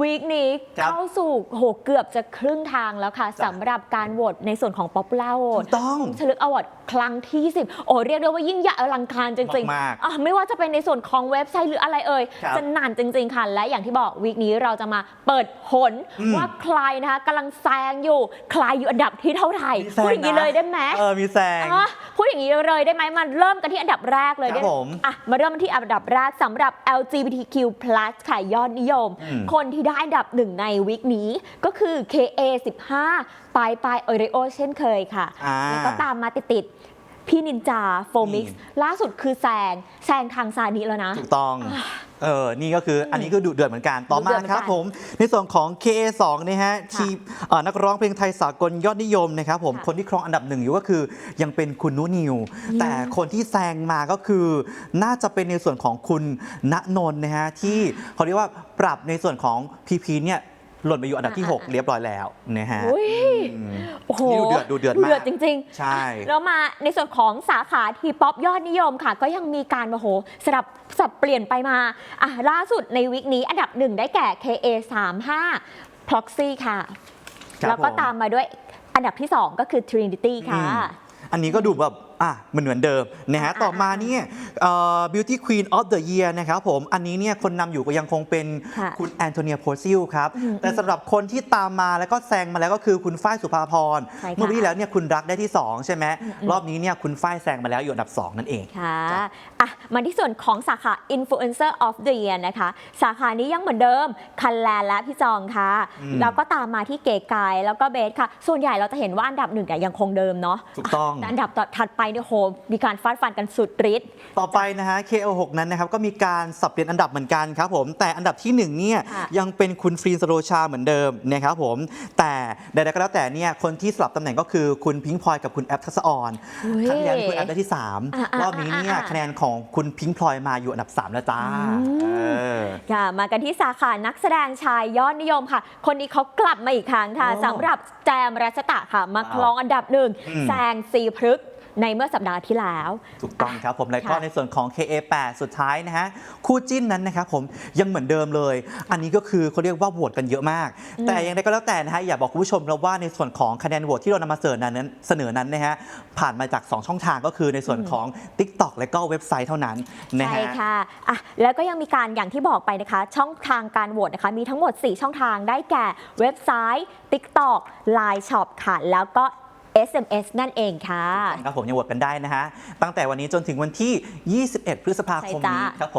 วีคนี้ครับเข้าสู่โหเกือบจะครึ่งทางแล้วค่ะจ้ะ สำหรับการโหวตในส่วนของ Popular ถู Vote กต้องฉลึกอวอร์ดครั้งที่10โอ้เรียกได้ว่ายิ่งใหญ่อลังการจริงมากๆอะไม่ว่าจะเป็นในส่วนของเว็บไซต์หรืออะไรเอ่ยครับสนั่นจริง ๆ ค่ะ และอย่างที่บอกวีคนี้เราจะมาเปิดผลอืม ว่าใครนะคะกำลังแซงอยู่ ใครอยู่อันดับที่เท่าไหร่มีแซงพูดอย่างนี้นะเลยได้ไหม เออ มีแซง อะพูด อย่างนี้เลยได้ไหมมาเริ่มกันที่อันดับแรกเลยครับได้ไหผมอะมาเริ่มกันที่อันดับแรกสำหรับ LGBTQ+ ค่ะยอดนิยม อืม คนที่ได้อันดับหนึ่งในวิกนี้ก็คือ KA15 ปลายปลายโอริโอเช่นเคยค่ะ อ่า แล้วก็ตามมาติดๆพี่นินจาโฟมิกอืมล่าสุดคือแซงแซงทางซานิแล้วนะ ถูกต้อง เออ นี่ก็คืออันนี้ก็ดุเดือดเหมือนกัน ต่อดุเดืมาอดเหมือนคกันรับผม ในส่วนของ KA2 นะฮะทีมเอ่อนักร้องเพลงไทยสากลยอดนิยมนะครับผมค่ะคนที่ครองอันดับหนึ่งอยู่ก็คือยังเป็นคุณนุนิว แต่คนที่แซงมาก็คือ น่าจะเป็นในส่วนของคุณณนนท์นะฮะที่เขาเรียกว่าปรับในส่วนของ PP เนี่ย หล่นไปอยู่อันดับที่ 6 เรียบร้อยแล้วนะฮะอุ้ยอืมโอ้โหนี่ดูเดือดดูเดือดมากเดือดจริงๆ ใช่ แล้วมาในส่วนของสาขาทีป๊อปยอดนิยมค่ะ ก็ยังมีการโอ้โหสลับสับเปลี่ยนไปมาอะล่าสุดในวิกนี้อันดับหนึ่งได้แก่ KA 3 5 Proxy ค่ะ ครับแล้วก็ผม ตามมาด้วยอันดับที่ 2 ก็คือ Trinity ค่ะ อืมอันนี้ก็ดูแบบ อะมันเหมือนเดิมนะฮะอ่าต่อมาเนี่ยเอ่อ Beauty Queen of the Year นะครับผมอันนี้เนี่ยคนนำอยู่ก็ยังคงเป็นค่ะคุณแอนโทเนียโพซิลครับอืมแต่สำหรับคนที่ตามมาแล้วก็แซงมาแล้วก็คือคุณฝ้ายสุภาพรใช่ค่ะ เมื่อปีที่แล้วเนี่ยคุณรักได้ที่ 2 ใช่ไหมอืมรอบนี้เนี่ยคุณฝ้ายแซงมาแล้วอยู่อันดับ 2 นั่นเอง ค่ะจ้ะอะ มาที่ส่วนของสาขา Influencer of the Year นะคะ สาขานี้ยังเหมือนเดิม คันแลนและพี่จองค่ะ อืม แล้วก็ตามมาที่เก๋ไกายแล้วก็เบสค่ะ ส่วนใหญ่เราจะเห็นว่าอันดับหนึ่งเนี่ยยังคงเดิมเนาะถูกต้อง แต่อันดับต่อถัดไปเนี่ยโหมีการฟาดฟันกันสุดฤทธิ์ต่อไปนะฮะ KO6 นั้นนะครับก็มีการสับเปลี่ยนอันดับเหมือนกันครับผม แต่อันดับที่1เนี่ยยังเป็นคุณฟรีนสโรชาเหมือนเดิมนะครับผม แต่ใดๆก็แล้วแต่เนี่ยคนที่สลับตำแหน่งก็คือคุณพิงพลอยกับคุณแอปทัศออนอุ๊ยครั้งที่แล้วคุณแอปได้ที่อ่า3รอบนี้เนี่ยคะแนนของคุณพิงพลอยมาอยู่อันดับ3แล้วจ้ามเออค่ะมากันที่สาขานักแสดงชายยอดนิยมค่ะ คนนี้เขากลับมาอีกครั้งค่ะสำหรับแจมรัชตะค่ะมาครองอันดับหนึ่งแซงซีพฤกษ ในเมื่อสัปดาห์ที่แล้ว ถูกต้องครับผมแล้วก็ค่ะในส่วนของ KA8 สุดท้ายนะฮะคู่จิ้นนั้นนะครับผมยังเหมือนเดิมเลย อันนี้ก็คือเขาเรียกว่าโหวตกันเยอะมากอืมแต่อย่างไรก็แล้วแต่นะฮะอยากบอกคุณผู้ชมครับว่าในส่วนของคะแนนโหวตที่เรานำมาเสนอนั้นเสนอนั้นนะฮะผ่านมาจาก 2 ช่องทางก็คือในส่วนของ TikTok และก็เว็บไซต์เท่านั้นนะใช่ฮะค่ะอะ แล้วก็ยังมีการอย่างที่บอกไปนะคะ ช่องทางการโหวตนะคะ มีทั้งหมด 4 ช่องทางได้แก่เว็บไซต์ TikTok Line Shop ค่ะแล้วก็ SMS นั่นเองค่ะ ครับผมยังโหวตกันได้นะฮะ ตั้งแต่วันนี้จนถึงวันที่ 21 พฤษภาคมใช่จ้านี้ ครับผม